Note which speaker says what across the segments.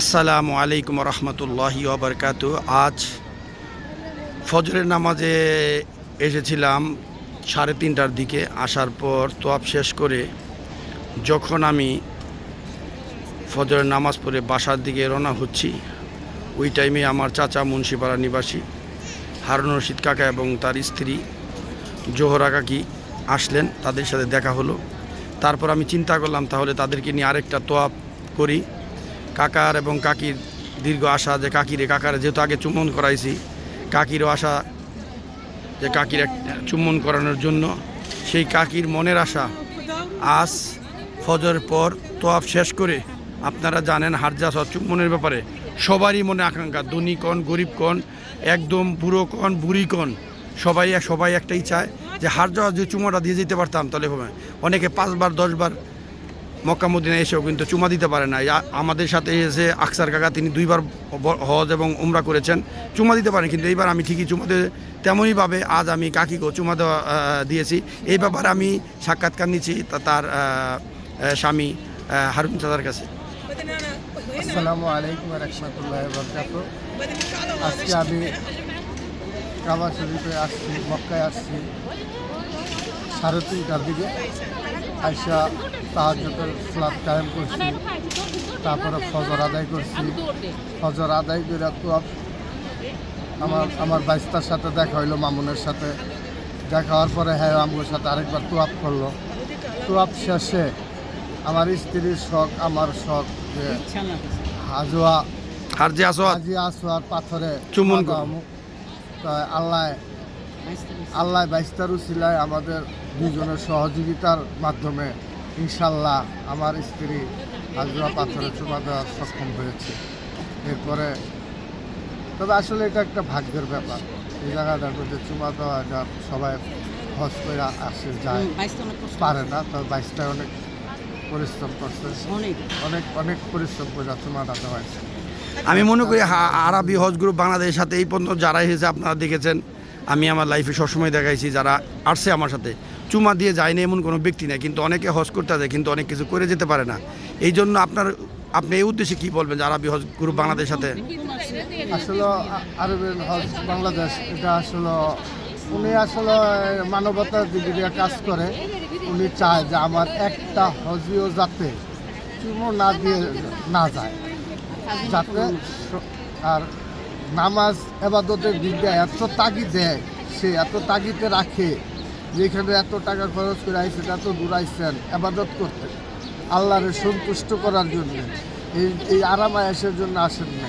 Speaker 1: আসসালামু আলাইকুম রহমতুল্লাহি ওবরকাত আজ ফজরের নামাজে এসেছিলাম সাড়ে তিনটার দিকে। আসার পর তোয়াব শেষ করে যখন আমি ফজরের নামাজ পড়ে বাসার দিকে রওনা হচ্ছি, ওই টাইমে আমার চাচা মুন্সিপাড়া নিবাসী হারুন রশিদ কাকা এবং তার স্ত্রী জোহরা কাকি আসলেন, তাদের সাথে দেখা হলো। তারপর আমি চিন্তা করলাম, তাহলে তাদেরকে নিয়ে আরেকটা তোয়াব করি। কাকার এবং কাকির দীর্ঘ আশা যে কাকিরে, কাকার যেহেতু আগে চুম্বন করাইছি, কাকিরও আশা যে কাকির এক চুম্বন করানোর জন্য। সেই কাকির মনের আশা আজ ফজরের পর তোয়াব শেষ করে আপনারা জানেন হারজা চুম্বনের ব্যাপারে সবারই মনে আকাঙ্ক্ষা, ধনী কন, গরিব কন, একদম বুড়ো কন, বুড়ি কন, সবাই সবাই একটাই চায় যে হার যাওয়া যে চুমোটা দিয়ে যেতে পারতাম, তাহলে হবে। অনেকে পাঁচবার, দশবার মক্কা মদিনা এসেও কিন্তু চুমা দিতে পারে না আমাদের সাথে এসে আকসার কাকা তিনি দুইবার হজ এবং উমরা করেছেন। চুমা দিতে পারেন, কিন্তু এইবার আমি ঠিকই চুমা দিয়ে তেমনইভাবে আজ আমি কাকিকেও চুমা দেওয়া দিয়েছি। এই ব্যাপারে আমি সাক্ষাৎকার নিচ্ছি তার স্বামী হারুন চাচার কাছে।
Speaker 2: আসসালামু আলাইকুম রহমতুল্লাহ বরকাত আজকে আমি কাবা শরীফে আসছি, মক্কায় আসছি আইসা তাহাজতের ফ্লাট কায়েম করছি। তারপরে ফজর আদায় করছি। ফজর আদায় করে তো আমার আমার বাইস্তার সাথে দেখা হইল মামুনের সাথে। দেখা হওয়ার পরে হ্যাঁ আমার সাথে আরেকবার তোয়াপ করল। তোয়াপ শেষে আমার স্ত্রীর শখ আমার শখ যে হাজোয়া
Speaker 1: আর
Speaker 2: হাজি আসোয়ার পাথরে। তো আল্লাহ আল্লাহ বাইস্তারু উসিলায় আমাদের দুজনের সহযোগিতার মাধ্যমে ইনশাল্লাহ আমার স্ত্রী হাজরা পাথরে চুমা দেওয়ার সক্ষম হয়েছে। এরপরে তবে আসলে এটা একটা ভাগ্যের ব্যাপার। এই জায়গাটার মধ্যে চুমা দেওয়া এটা সবাই হজ করে আসে যায় পারে না তবে বাইশটায় অনেক পরিশ্রম করছে।
Speaker 3: অনেক।
Speaker 2: অনেক অনেক পরিশ্রম করে চুমাটা দেওয়া হয়েছে।
Speaker 1: আমি মনে করি আরবি হজ গ্রুপ বাংলাদেশের সাথে এই পর্যন্ত যারা এসেছে আপনারা দেখেছেন। আমি আমার লাইফে সবসময় দেখাইছি, যারা আসছে আমার সাথে। চুমা দিয়ে যায়নি এমন কোনো ব্যক্তি নেই, কিন্তু অনেকে হজ করতে যায়, কিন্তু অনেক কিছু করে যেতে পারে না। এই জন্য আপনার, আপনি এই উদ্দেশ্যে কী বলবেন যারা হজ গ্রুপ বাংলাদেশের সাথে?
Speaker 2: আসলে আরবের হজ বাংলাদেশ, এটা আসলে উনি আসলে মানবতার দিকে কাজ করে। উনি চায় যে আমার একটা হজিও যাতে চুমো না দিয়ে না যায়। যাতে আর নামাজ এবাদতের দিকটা এত তাগিদ সে এত তাগিদে রাখে যেখানে এত টাকা খরচ করে আইসেন এত দূর আইসেন এবাদত করতে। আল্লাহরে সন্তুষ্ট করার জন্য, এই এই আরাম আয়াসের জন্য আসেন না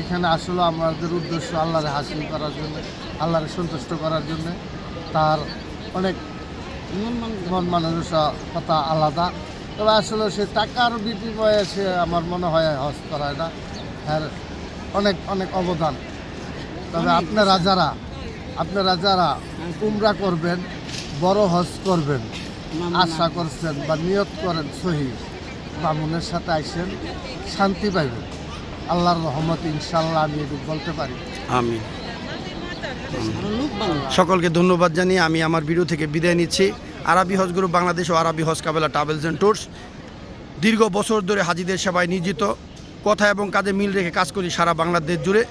Speaker 2: এখানে আসলে আমাদের উদ্দেশ্য আল্লাহরে হাসিল করার জন্য, আল্লাহরে সন্তুষ্ট করার জন্য। তার অনেক মন কথা আলাদা। তবে আসলে সে টাকার বিনিময়ে সে আমার মনে হয় হজ করায় না। আর অনেক অনেক অবদান। তবে আপনারা যারা আপনারা যারা উমরা করবেন বড় হজ করবেন আশা করছেন বা নিয়ত করেন সহি বামুনের সাথে আইসেন শান্তি পাইবেন। আল্লাহর রহমত ইনশাল্লাহ আমি এটুকু বলতে পারি।
Speaker 1: আমি সকলকে ধন্যবাদ জানিয়ে আমি আমার ভিডিও থেকে বিদায় নিচ্ছি। আরবি হজ গ্রুপ বাংলাদেশ ও আরবি হজ কাবেলা ট্রাভেলস অ্যান্ড ট্যুরস। দীর্ঘ বছর ধরে হাজিদের সেবায় নিয়োজিত। কথা এবং কাজে মিল রেখে কাজ করি সারা বাংলাদেশ জুড়ে।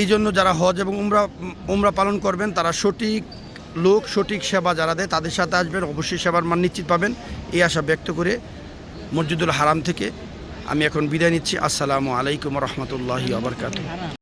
Speaker 1: এই জন্য যারা হজ এবং উমরা উমরা পালন করবেন, তারা সঠিক লোক, সঠিক সেবা যারা দেয়, তাদের সাথে আসবেন, অবশ্যই সেবার মান নিশ্চিত পাবেন। এই আশা ব্যক্ত করে মসজিদুল হারাম থেকে আমি এখন বিদায় নিচ্ছি। আসসালামু আলাইকুম রহমতুল্লাহি আবরকাত